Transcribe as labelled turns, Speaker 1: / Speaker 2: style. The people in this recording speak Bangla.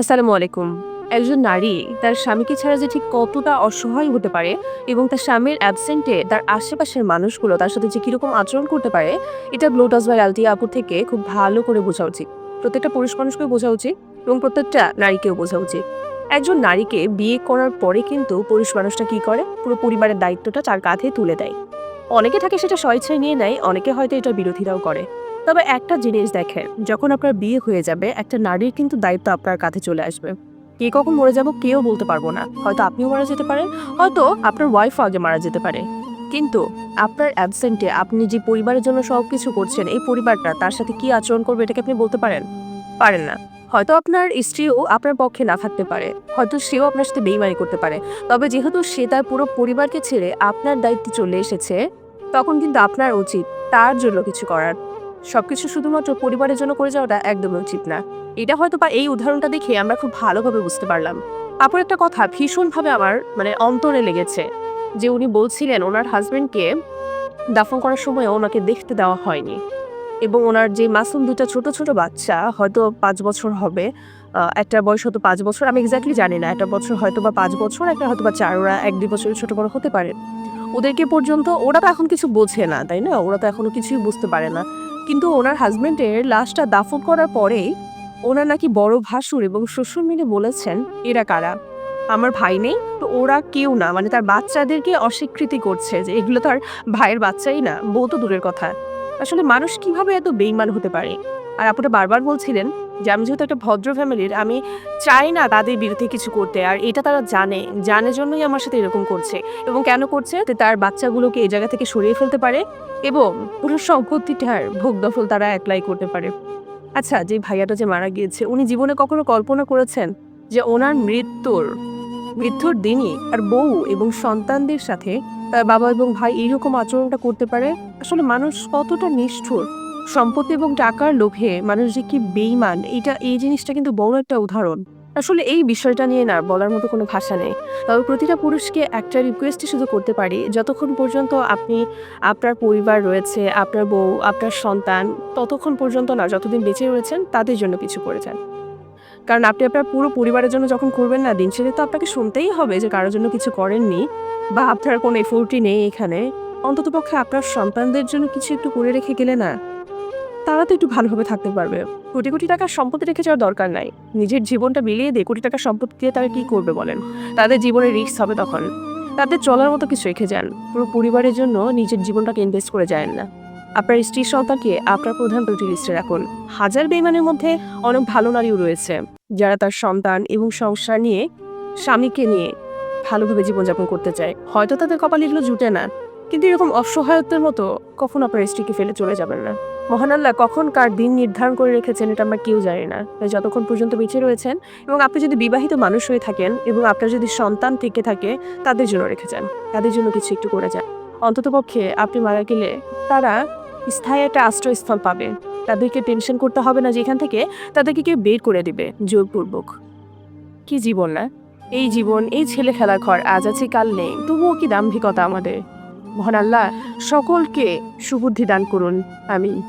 Speaker 1: আসসালামু আলাইকুম। একজন নারী তার স্বামীকে ছাড়া যে ঠিক কতটা অসহায় হতে পারে এবং তার স্বামীর অ্যাবসেন্টে তার আশেপাশের মানুষগুলো তার সাথে যে কীরকম আচরণ করতে পারে, এটা ব্লোটাস বা আলটি আপু থেকে খুব ভালো করে বোঝা উচিত। প্রত্যেকটা পুরুষ মানুষকে বোঝা উচিত এবং প্রত্যেকটা নারীকেও বোঝা উচিত। একজন নারীকে বিয়ে করার পরে কিন্তু পুরুষ মানুষটা কি করে? পুরো পরিবারের দায়িত্বটা তার কাঁধে তুলে দেয়। অনেকে থাকে সেটা স্বেচ্ছায় নিয়ে নেয়, অনেকে হয়তো এটা বিরোধীরাও করে। তবে একটা জিনিস দেখেন, যখন আপনার বিয়ে হয়ে যাবে, একটা নারীর কিন্তু দায়িত্ব আপনার কাঁধে চলে আসবে। কে কখন মরে যাব কেউ বলতে পারব না। হয়তো আপনিও মারা যেতে পারেন, হয়তো আপনার ওয়াইফও আগে মারা যেতে পারে। কিন্তু আপনার অ্যাবসেন্টে আপনি যে পরিবারের জন্য সব কিছু করছেন, এই পরিবারটা তার সাথে কি আচরণ করবে এটাকে আপনি বলতে পারেন? পারেন না। হয়তো আপনার স্ত্রীও আপনার পক্ষে না থাকতে পারে। হয়তো সেও আপনার সাথে বেইমানি করতে পারে। তবে যেহেতু সে তার পুরো পরিবারকে ছেড়ে আপনার দায়িত্বে চলে এসেছে, তখন কিন্তু আপনার উচিত তার জন্য কিছু করার। সবকিছু শুধুমাত্র পরিবারের জন্য করে যাওয়াটা একদমই উচিত না। এটা হয়তো বা এই উদাহরণটা দেখে আমরা খুব ভালোভাবে বুঝতে পারলাম। আপুর একটা কথা, ভীষণভাবে আমার মানে অন্তরে লেগেছে। যে উনি বলছিলেন ওনার হাজব্যান্ডকে দাফন করার সময় ওনাকে দেখতে দেওয়া হয়নি। এবং ওনার যে মাসুম দুটা ছোট ছোট বাচ্চা, হয়তো পাঁচ বছর হবে একটা বয়স হয়তো পাঁচ বছর, আমি এক্স্যাক্টলি জানি না, একটা বছর হয়তো বা পাঁচ বছর, একটা হয়তো বা চার, ওরা এক, দুই বছরের ছোট বড় হতে পারে। ওদেরকে পর্যন্ত ওরা তো এখন কিছু বোঝে না, তাই না? ওরা তো এখনও কিছুই বুঝতে পারে না। কিন্তু ওনার হাজব্যান্ডের লাশটা দাফন করার পরেই ওনার নাকি বড় ভাসুর এবং শ্বশুর মিলে বলেছেন, এরা কারা? আমার ভাই নেই, তো ওরা কেউ না। মানে তার বাচ্চাদেরকে অস্বীকৃতি করছে যে এগুলো তার ভাইয়ের বাচ্চাই না, বউ তো দূরের কথা। আসলে মানুষ কীভাবে এত বেইমান হতে পারে? আর আপুটা বারবার বলছিলেন যে আমি যেহেতু একটা ভদ্র ফ্যামিলির, আমি চাই না তাদের বিরুদ্ধে কিছু করতে। আর এটা তারা জানে। জানে জন্যই আমার সাথে এরকম করছে। এবং কেন করছে? যে তার বাচ্চাগুলোকে এই জায়গা থেকে সরিয়ে ফেলতে পারে এবং পুরো সম্পত্তিটার ভোগ দখল তারা অ্যাপ্লাই করতে পারে। আচ্ছা যে ভাইয়াটা যে মারা গিয়েছে, উনি জীবনে কখনো কল্পনা করেছেন যে ওনার মৃত্যুর মৃত্যুর দিনই আর বউ এবং সন্তানদের সাথে তার বাবা এবং ভাই এইরকম আচরণটা করতে পারে? আসলে মানুষ কতটা নিষ্ঠুর। সম্পত্তি এবং টাকার লোভে মানুষ যে কি বেইমান এটা, এই জিনিসটা কিন্তু বড় একটা উদাহরণ। আসলে এই বিষয়টা নিয়ে না বলার মতো কোনো ভাষা নেই। তবে প্রতিটা পুরুষকে একটা রিকোয়েস্টই শুধু করতে পারি, যতক্ষণ পর্যন্ত আপনি, আপনার পরিবার রয়েছে, আপনার বউ, আপনার সন্তান, ততক্ষণ পর্যন্ত না, যতদিন বেঁচে রয়েছেন, তাদের জন্য কিছু করে যান। কারণ আপনি আপনার পুরো পরিবারের জন্য যখন করবেন না, দিন শেষে তো আপনাকে শুনতেই হবে যে কারোর জন্য কিছু করেননি বা আপনার কোনো এফোর্টই নেই এখানে। অন্ততপক্ষে আপনার সন্তানদের জন্য কিছু একটু করে রেখে গেলে না তারা তো একটু ভালোভাবে থাকতে পারবে। কোটি কোটি টাকার সম্পত্তি রেখে যাওয়ার দরকার নাই। নিজের জীবনটা বিলিয়ে দিয়ে কোটি টাকার সম্পত্তি দিয়ে তারা কি করবে বলেন? তাদের জীবনে রিস্ক হবে তখন। তাদের চলার মতো কিছু রেখে যান। পুরো পরিবারের জন্য নিজের জীবনটাকে ইনভেস্ট করে যায় না। আপনার স্ত্রীর সন্তানকে আপনার প্রধান প্রতি লিস্টে রাখুন। হাজার বেইমানের মধ্যে অনেক ভালো নারীও রয়েছে। যারা তার সন্তান এবং সংসার নিয়ে, স্বামীকে নিয়ে ভালোভাবে জীবনযাপন করতে চায়। হয়তো তাদের কপালে এগুলো জুটে না। কিন্তু এরকম অসহায়ত্বের মতো কখন আপনার স্ত্রীকে ফেলে চলে যাবেন না। মহান আল্লাহ কখন কার দিন নির্ধারণ করে রেখেছেন এটা আমরা কেউ জানি না। তাই যতক্ষণ পর্যন্ত বেঁচে রয়েছেন এবং আপনি যদি বিবাহিত মানুষ হয়ে থাকেন এবং আপনার যদি সন্তান থেকে থাকে, তাদের জন্য রেখে যান। তাদের জন্য কিছু একটু করে যান। অন্ততপক্ষে আপনি মারা গেলে তারা স্থায়ী একটা আশ্রয়স্থল পাবে। তাদেরকে টেনশন করতে হবে না যে এখান থেকে তাদেরকে কেউ বের করে দিবে, জোরপূর্বক। কি জীবন না? এই জীবন, এই ছেলে খেলা ঘর আজ আছে, কাল নেই। তবুও কি দাম্ভিকতা আমাদের? মহান আল্লাহ সকলকে সুবুদ্ধি দান করুন। আমি